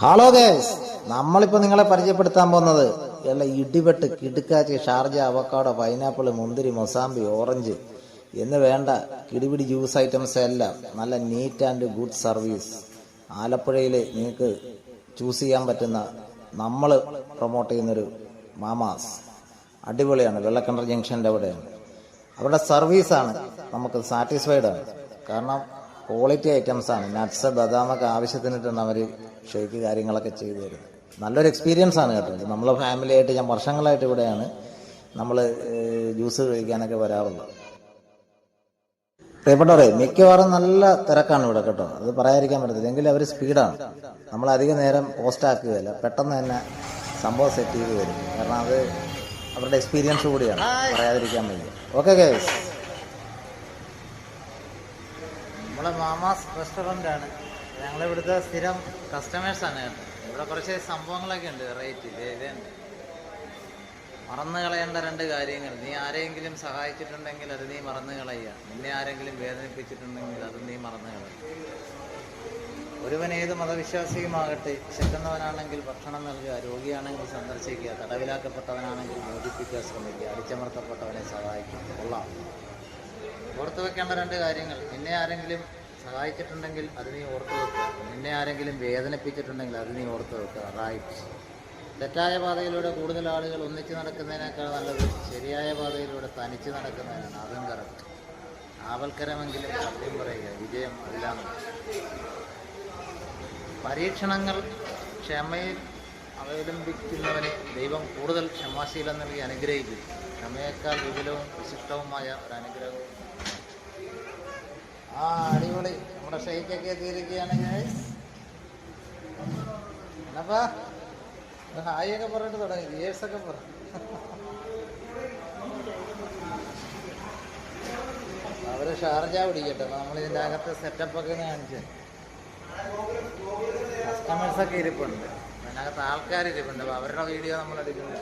Hello guys നമ്മളിപ്പോ നിങ്ങളെ പരിചയപ്പെടുത്താൻ പോകുന്നത് എല്ലാ ഇടിവെട്ട് കിടുക്കാച്ചി ഷാർജ അവക്കാടോ പൈനാപ്പിൾ മുന്തിരി മൊസാമ്പി ഓറഞ്ച് എന്ന് വേണ്ട കിടിപിടി ജ്യൂസ് ഐറ്റംസ് എല്ലാം നല്ല നീറ്റ് ആൻഡ് ഗുഡ് സർവീസ് ആലപ്പുഴയിൽ നിങ്ങൾക്ക് ചൂസ് ചെയ്യാൻ പറ്റുന്ന നമ്മൾ പ്രൊമോട്ട് ചെയ്യുന്നൊരു മാമാസ്. അടിപൊളിയാണ്. വെള്ളക്കണ്ടർ ജംഗ്ഷന്റെ അവിടെയാണ്. അവരുടെ സർവീസാണ് നമുക്ക് സാറ്റിസ്ഫൈഡ് ആണ്. കാരണം ക്വാളിറ്റി ഐറ്റംസ് ആണ്. നട്ട്സ് ബദാമൊക്കെ ആവശ്യത്തിനിട്ടാണ് അവർ ഷേക്ക് കാര്യങ്ങളൊക്കെ ചെയ്തു തരുന്നത്. നല്ലൊരു എക്സ്പീരിയൻസ് ആണ് കേട്ടോ. നമ്മളെ ഫാമിലി ആയിട്ട് ഞാൻ വർഷങ്ങളായിട്ട് ഇവിടെയാണ് നമ്മൾ ജ്യൂസ് കഴിക്കാനൊക്കെ വരാറുള്ളത്. പ്രിയപ്പെട്ടവരെ മിക്കവാറും നല്ല തിരക്കാണ് ഇവിടെ കേട്ടോ. അത് പറയാതിരിക്കാൻ പറ്റത്തില്ല. എങ്കിലും അവർ സ്പീഡാണ് നമ്മൾ അധികം നേരം പോസ്റ്റ് ആക്കുകയല്ല. പെട്ടെന്ന് തന്നെ സംഭവം സെറ്റ് ചെയ്ത് വരും കാരണം അത് അവരുടെ എക്സ്പീരിയൻസ് കൂടിയാണ്. പറയാതിരിക്കാൻ വയ്യ. ഓക്കെ ഗൈസ് നമ്മളെ മാമാസ് റെസ്റ്റോറന്റ് ആണ് ഞങ്ങളിവിടുത്തെ സ്ഥിരം കസ്റ്റമേഴ്സാണ് കേട്ടോ. ഇവിടെ കുറച്ച് സംഭവങ്ങളൊക്കെ ഉണ്ട് വെറൈറ്റി ഇതുണ്ട് മറന്നു കളയേണ്ട രണ്ട് കാര്യങ്ങൾ. നീ ആരെങ്കിലും സഹായിച്ചിട്ടുണ്ടെങ്കിൽ അത് നീ മറന്നു കളയുക. നിന്നെ ആരെങ്കിലും വേദനിപ്പിച്ചിട്ടുണ്ടെങ്കിൽ അത് നീ മറന്നു കളയുക. ഒരുവൻ ഏത് മതവിശ്വാസിയുമാകട്ടെ ചെറ്റുന്നവനാണെങ്കിൽ ഭക്ഷണം നൽകുക രോഗിയാണെങ്കിൽ സന്ദർശിക്കുക തടവിലാക്കപ്പെട്ടവനാണെങ്കിൽ മോചിപ്പിക്കുക ശ്രമിക്കുക അടിച്ചമർത്തപ്പെട്ടവനെ സഹായിക്കുക. കൊള്ളാം. ഓർത്തു വെക്കേണ്ട രണ്ട് കാര്യങ്ങൾ. നിന്നെ ആരെങ്കിലും സഹായിച്ചിട്ടുണ്ടെങ്കിൽ അത് നീ ഓർത്തു വെക്കുക. നിന്നെ ആരെങ്കിലും വേദനിപ്പിച്ചിട്ടുണ്ടെങ്കിൽ അത് നീ ഓർത്തു വെക്കുക. റൈറ്റ് തെറ്റായ പാതയിലൂടെ കൂടുതൽ ആളുകൾ ഒന്നിച്ച് നടക്കുന്നതിനേക്കാൾ നല്ലത് ശരിയായ പാതയിലൂടെ തനിച്ച് നടക്കുന്നതിനാണ്. അതും കറക്റ്റ് ആവൽക്കരമെങ്കിലും സത്യം പറയുക. വിജയം എല്ലാം പരീക്ഷണങ്ങൾ ക്ഷമയിൽ അവലംബിക്കുന്നവനെ ദൈവം കൂടുതൽ ക്ഷമാശീലം നൽകി അനുഗ്രഹിക്കും. ക്ഷമയേക്കാൾ വിപുലവും വിശിഷ്ടവുമായ ഒരു അനുഗ്രഹവും ആ അടിപൊളി. നമ്മുടെ ഷെയ്ക്കൊക്കെ എത്തിയിരിക്കുകയാണ് guys. എന്നപ്പാ പറഞ്ഞിട്ട് തുടങ്ങി. ഗിയേഴ്സ് ഒക്കെ പറ. അവർ ഷാർജ പിടിക്കട്ടെ. നമ്മൾ ഇതിന്റെ അകത്ത് സെറ്റപ്പ് ഒക്കെ കാണിച്ചേ കസ്റ്റമേഴ്സൊക്കെ ഇരിപ്പുണ്ട്. അതിനകത്ത് ആൾക്കാർ ഇരിപ്പുണ്ട്. അപ്പൊ അവരുടെ വീഡിയോ നമ്മൾ എടുക്കുന്നത്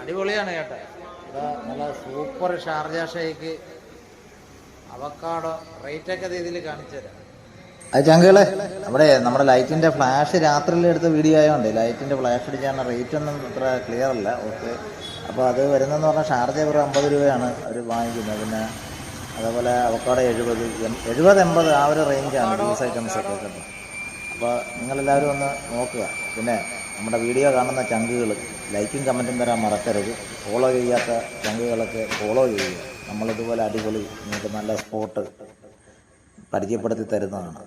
അടിപൊളിയാണ് കേട്ടോ. ഇത് നല്ല സൂപ്പർ ഷാർജ ഷേക്ക്. അവക്കാടോ റേറ്റൊക്കെ രീതിയിൽ കാണിച്ചു തരാം. അത് ചങ്കുകളെ അവിടെ നമ്മുടെ ലൈറ്റിന്റെ ഫ്ലാഷ് രാത്രിയിൽ എടുത്ത വീഡിയോ ആയതുകൊണ്ട് ലൈറ്റിന്റെ ഫ്ലാഷ് അടിക്കാൻ റേറ്റ് ഒന്നും അത്ര ക്ലിയർ അല്ല. ഓക്കെ. അപ്പോൾ അത് വരുന്നതെന്ന് പറഞ്ഞാൽ ഷാർജ വെറും അമ്പത് രൂപയാണ് അവർ വാങ്ങിക്കുന്നത്. പിന്നെ അതേപോലെ അവക്കാടോ എഴുപത് എഴുപത് എൺപത് ആ ഒരു റേഞ്ചാണ് ജ്യൂസ് ഐറ്റംസ് ഒക്കെ കേട്ടോ അപ്പോൾ നിങ്ങളെല്ലാവരും ഒന്ന് നോക്കുക. പിന്നെ നമ്മുടെ വീഡിയോ കാണുന്ന ചങ്കുകൾ ലൈക്കും കമന്റും തരാൻ മറക്കരുത്. ഫോളോ ചെയ്യാത്ത ചങ്കുകളൊക്കെ ഫോളോ ചെയ്യുക. നമ്മളിതുപോലെ അടിപൊളി നിങ്ങൾക്ക് നല്ല സ്പോട്ട് പരിചയപ്പെടുത്തി തരുന്നതാണ്.